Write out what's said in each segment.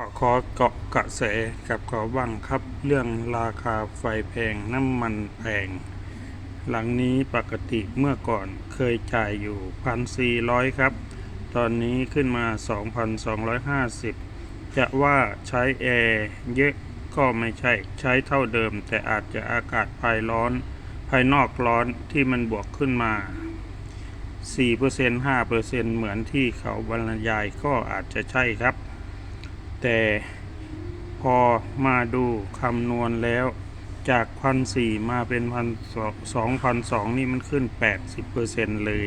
ก็ขอเกาะกระแสกับขอบ้างครับเรื่องราคาไฟแพงน้ำมันแพง หลังนี้ปกติเมื่อก่อนเคยจ่ายอยู่ 1,400 ครับ ตอนนี้ขึ้นมา 2,250 จะว่าใช้แอร์เยอะก็ไม่ใช่ใช้เท่าเดิม แต่อาจจะอากาศภายร้อน ภายนอกร้อนที่มันบวกขึ้นมา 4% 5%เหมือนที่เขาบรรยายก็อาจจะใช่ครับ แต่พอมาดูคำนวณแล้วจากพันสี่มาเป็นพันสองพันสองนี่มันขึ้น 80%เลย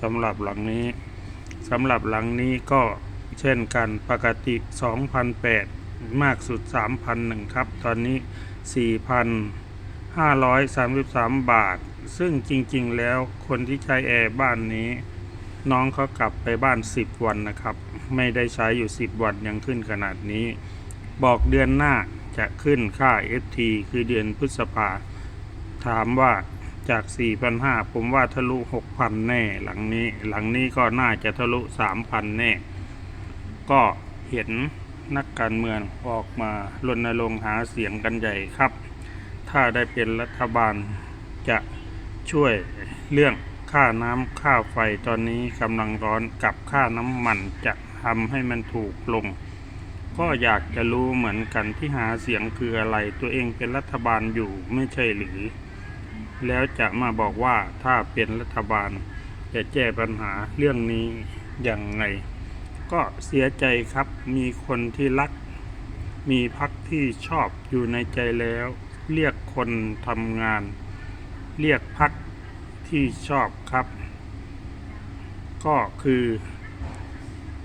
สำหรับหลังนี้สำหรับหลังนี้ก็เช่นกันปกติ 2,008 มากสุด 3,001 ครับ ตอนนี้ 4,533 บาท ซึ่งจริงๆแล้วคนที่ใช้แอร์บ้านนี้ น้องเขากลับไปบ้าน 10 วันนะครับ ไม่ได้ใช้อยู่ 10 วันยังขึ้นขนาดนี้ บอกเดือนหน้าจะขึ้นค่า FT คือเดือนพฤษภา ถามว่าจาก 4,500 ผมว่าทะลุ 6,000 แน่ หลังนี้ หลังนี้ก็น่าจะทะลุ 3,000 แน่ ก็เห็นนักการเมืองออกมารณรงค์หาเสียงกันใหญ่ครับ ถ้าได้เป็นรัฐบาลจะช่วยเรื่อง ค่าน้ำค่าไฟตอนนี้กำลังร้อนกับค่าน้ำมันจะทำให้มันถูกลง ก็อยากจะรู้เหมือนกันที่หาเสียงคืออะไร ตัวเองเป็นรัฐบาลอยู่ไม่ใช่หรือ แล้วจะมาบอกว่าถ้าเป็นรัฐบาล จะแก้ปัญหาเรื่องนี้อย่างไง ก็เสียใจครับมีคนที่รัก มีพักที่ชอบอยู่ในใจแล้ว เรียกคนทำงาน เรียกพัก ที่ชอบครับ ก็คือ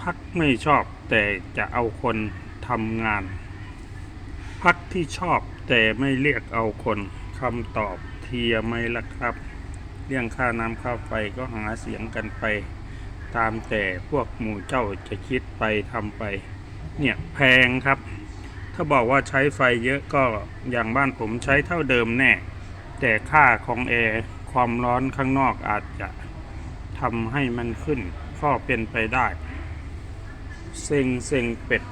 พักไม่ชอบแต่จะเอาคนทำงาน พักที่ชอบแต่ไม่เรียกเอาคนคำตอบเทียไหมล่ะครับ เรื่องค่าน้ำค่าไฟก็หาเสียงกันไป ตามแต่พวกหมู่เจ้าจะคิดไปทำไป เนี่ยแพงครับ ถ้าบอกว่าใช้ไฟเยอะก็อย่างบ้านผมใช้เท่าเดิมแน่ แต่ค่าของแอร์ ความร้อนข้างนอกอาจจะทำให้มันขึ้นก็เป็นไปได้ เซ็งเซ็งเป็ด